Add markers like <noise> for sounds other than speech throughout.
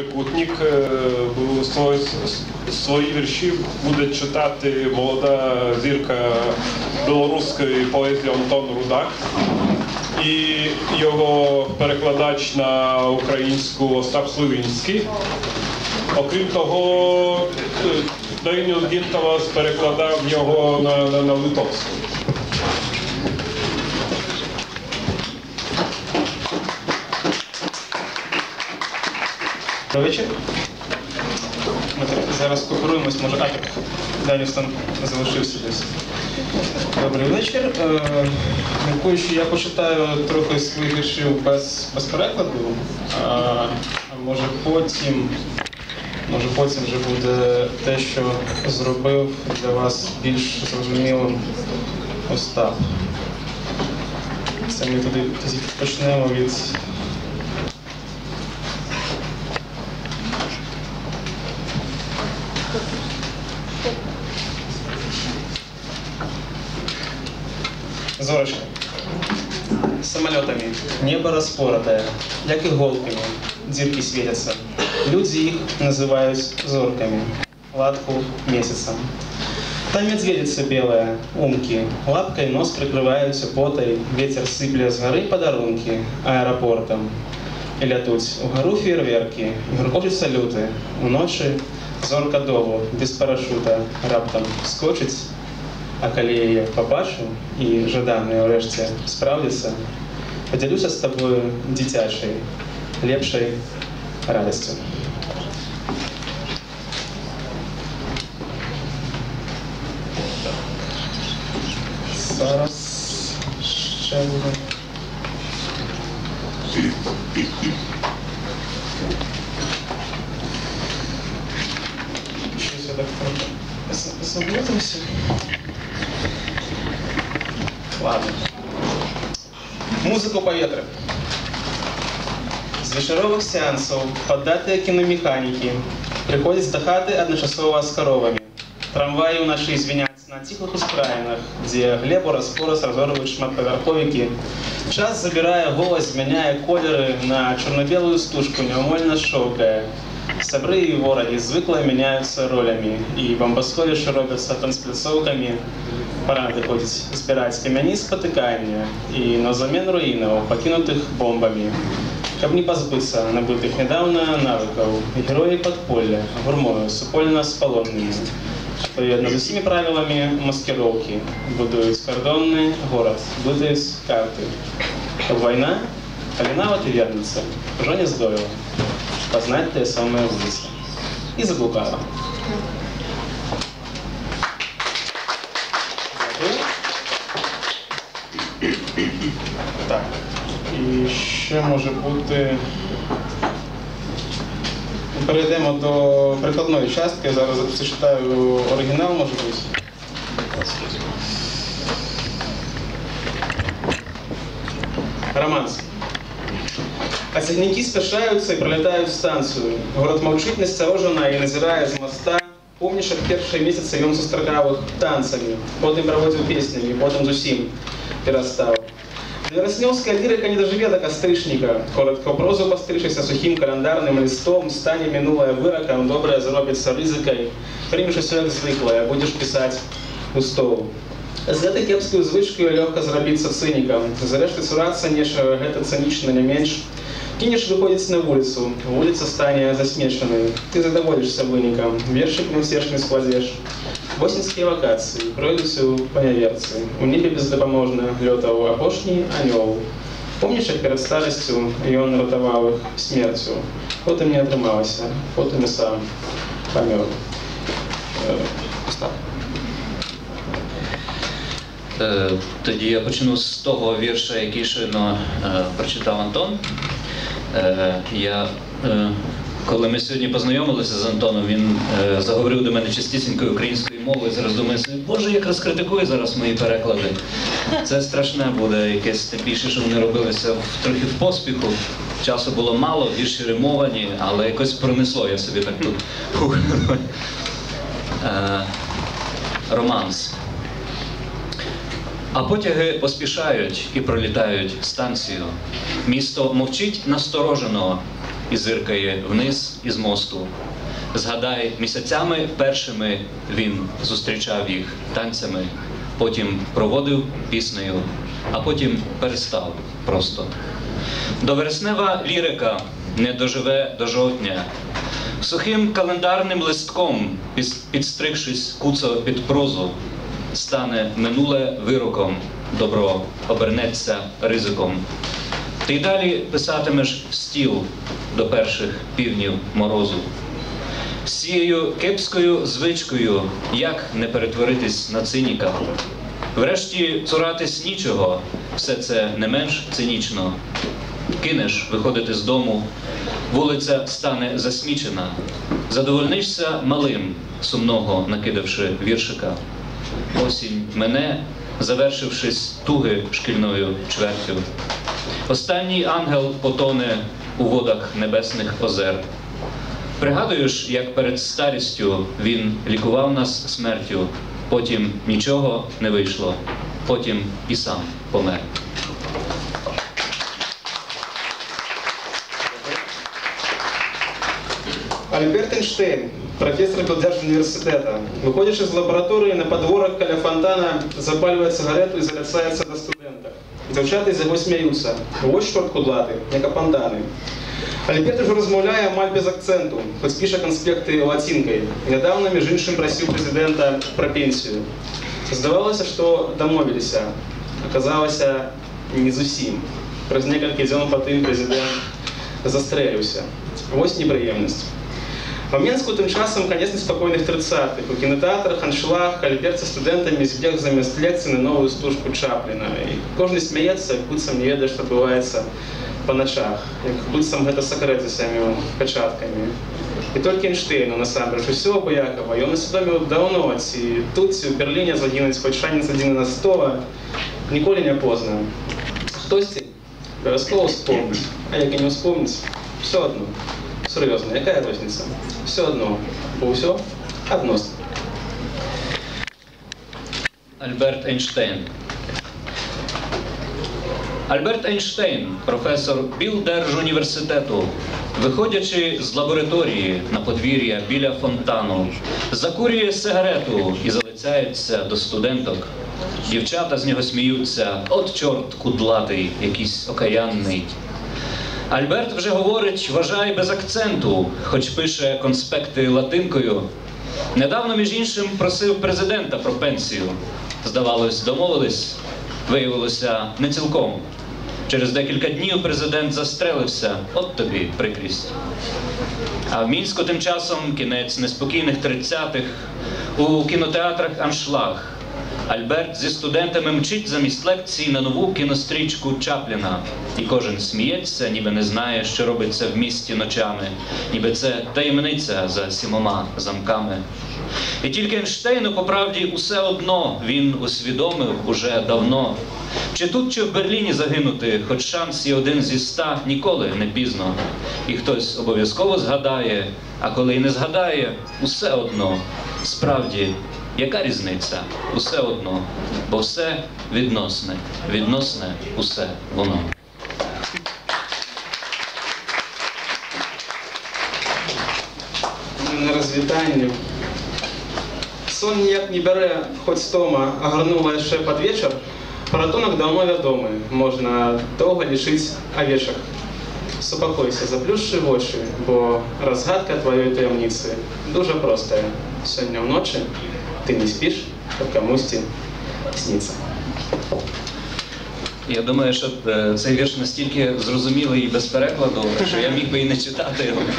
Трикутник е, свої, вірші буде читати молода зірка білоруської поезії Антон Рудак. І його перекладач на українську Остап Сливінський. Окрім того, е, Дейніус Гінталас перекладав його на, на, на литовську. Вечір. Ми так зараз кооперуємось, може, а так далі там залишився десь. Добрий вечір. Е, Міркую, що я почитаю трохи своїх віршів без, без перекладу, а, може потім, може потім вже буде те, що зробив для вас більш зрозумілим Остап. Це ми тоді почнемо від Небо распоротое, як иголками. Дірки светятся. Люди їх називають зорками. Латку месяцем. Там медведица белая, умки, лапкой нос прикрываются потой, ветер сыпле с горы подарунки аэропортом. І лятуть угору фейерверки, гуркочуть салюти, уночі зорка дову, без парашута, раптом скочить а коли я її побачу і жадане врешті справдиться, поділюся з тобою дитячою, лепшою радістю. Зараз ще буде. Щось. Ладно. Музыку поветры. З вечоровых сеансов поддатые кіномеханіки приходять до хати одночасово з коровами. Трамваї у наші звіняться на тихих ускраїнах, де глебу розпорос розорвують шматповерховики. Час забирає голос, зміняє кольори на чорно-білу стужку, неумольно шовкає. Сабры и вороги звыкло меняются ролями, и бомбосховища робятся танцплецовками. Пора выходить збирать камяні спотыкания, и на замен руинов, покинутых бомбами. Каб не позбыться набытых недавно навыков, герои подполья, гурмою, супольно спалонными, что над усіми правилами маскировки будують кордонный город, будують карты. Война, Калина вот и вернется, уже не здорово познать те самые улицы. И заблукала. І ще може бути. Перейдемо до прикладної частки. Зараз зачитаю оригінал, може бути. Романс. Осадники спешаются и пролетают станцию. Город молчит настороженно и назирая з моста. Як перші місяці він зустрічав їх танцями, потім проводив піснями, потім з усім перестав. Веросневская лирика не доживе до костришника. Коротко прозу постригшися сухим календарним листом, стане минулое вироком, добре зробиться ризикой. Приймеш усе як звикле, будеш писати у стол. З гэтай кепскаю звычкаю лёгка зрабіцца цынікам. Зрэшты цурацца нечага гэта цынічна не менш. Кинеш выходзіць на вуліцу, вуліца стане засмечанай. Ты задаволішся вынікам, вершык няўцешны складзеш. Восеньскія вакацыі пройдуць у паняверцы. У небе бездапаможна лётаў апошні анёл. Помніш, як перад старасцю ён ратаваў іх смерцю. Потым не атрымалася, потым і сам памёр. Е, Остап. Е, Тоді я почну з того вірша, який щойно е, прочитав Антон. Е, я, е, коли ми сьогодні познайомилися з Антоном, він е, заговорив до мене чистісінькою українською мовою. Зараз думаю, боже, як розкритикує зараз мої переклади. Це страшне буде якесь тим більше, що вони робилися в, трохи в поспіху. Часу було мало, вірші римовані, але якось пронесло я собі так тут. Е, Романс. А потяги поспішають і пролітають станцію. Місто мовчить насторожено. І зиркає вниз із мосту. Згадай, місяцями першими він зустрічав їх танцями, потім проводив піснею, а потім перестав просто. Довереснева лірика не доживе до жовтня. Сухим календарним листком, підстригшись куцо під прозу, стане минуле вироком, добро обернеться ризиком. Ти й далі писатимеш стіл до перших півнів морозу. З цією кепською звичкою, як не перетворитись на циніка. Врешті цуратись нічого, все це не менш цинічно. Кинеш виходити з дому, вулиця стане засмічена. Задовольнишся малим, сумного накидавши віршика. Осінь мене, завершившись туги шкільною чвертю. Останній ангел потоне у водах небесних озер. Пригадуєш, як перед старістю він лікував нас смертю, потім нічого не вийшло, потім і сам помер. Альберт Эйнштейн, профессор Белдяжного университета. Выходишь из лаборатории на подворок каля фонтана, запаливает сигарету и залицається до студента. Дівчата з його сміються. Ось чорт кудлатий, як апантани. Альберт уже розмовляє маль без акценту, хоч пише конспекти латинкою. Недавно, між іншим, просив президента про пенсію. Здавалося, що домовилися. Оказалося, не зусім. През некілька днів потім президент застрелився. Ось неприємність. А в Мінську тим часом конець неспокійних 30-х. У кінотеатрах аншлаг, Альберт зі студентами збіг замість лекцій на нову стужку Чапліна. І кожен сміється, як будь не веде, що відбувається по ночах. Як будь гэта секрет за самими печатками. І тільки Ейнштейну, насамрэч, усё абыякава. Ён усведоміў даўно, ці тут, ці ў Берліне загінуць хоць шанец адзін на 100, ніколі не позна. Хтосьці абавязкова вспомніць, а як і не вспомніць, все одно. Серйозно, яка розниця? Все одно, бо все адносна. Альберт Ейнштейн. Альберт Ейнштейн, професор Білдержуніверситету, виходячи з лабораторії на подвір'я біля фонтану, закурює сигарету і залицяється до студенток. Дівчата з нього сміються, от чорт кудлатий, якийсь окаянний. Альберт вже говорить, вважай без акценту, хоч пише конспекти латинкою. Недавно, між іншим, просив президента про пенсію. Здавалось, домовились, виявилося не цілком. Через декілька днів президент застрелився, от тобі прикрість. А в Мінську тим часом кінець неспокійних 30-х, у кінотеатрах аншлаг. Альберт зі студентами мчить замість лекцій на нову кінострічку Чапліна. І кожен сміється, ніби не знає, що робиться в місті ночами, ніби це таємниця за сімома замками. І тільки Ейнштейну, по правді, усе одно він усвідомив уже давно. Чи тут, чи в Берліні загинути, хоч шанс є один зі ста, ніколи не пізно. І хтось обов'язково згадає, а коли й не згадає, усе одно. Справді, яка різниця? Усе одно, бо все відносне, відносне усе воно. На розвітанні. Сон ніяк не бере, хоч стома, огорнула ще під вечір. Паратонок давно відомий. Можна довго лишити овечок. Супокойся, заплющи очі, бо розгадка твоєї таємниці дуже проста. Сьогодні вночі ти не спишь, а комусь сниться. Я думаю, що е, цей вірш настільки зрозумілий і без перекладу, що я міг би і не читати його. <laughs>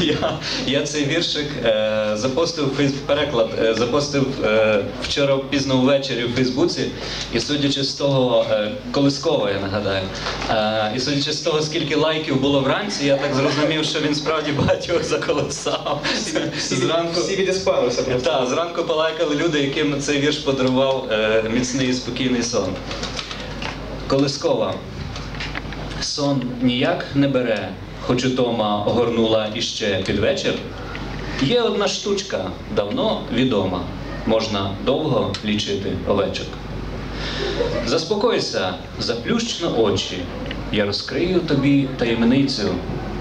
Я, я цей віршик е, запостив фейс- переклад, е, запостив е, вчора пізно ввечері в Фейсбуці, і судячи з того, е, колискова, я нагадаю, е, і судячи з того, скільки лайків було вранці, я так зрозумів, що він справді багатьох заколисав. Зранку. Всі відіспалися. Так, зранку полайкали люди, яким цей вірш подарував е, міцний і спокійний сон. Колискова. Сон ніяк не бере, хоч утома огорнула іще під вечір. Є одна штучка, давно відома, можна довго лічити овечок. Заспокойся, заплющ на очі, я розкрию тобі таємницю.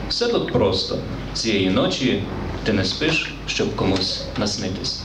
Все тут просто. Цієї ночі ти не спиш, щоб комусь наснитись.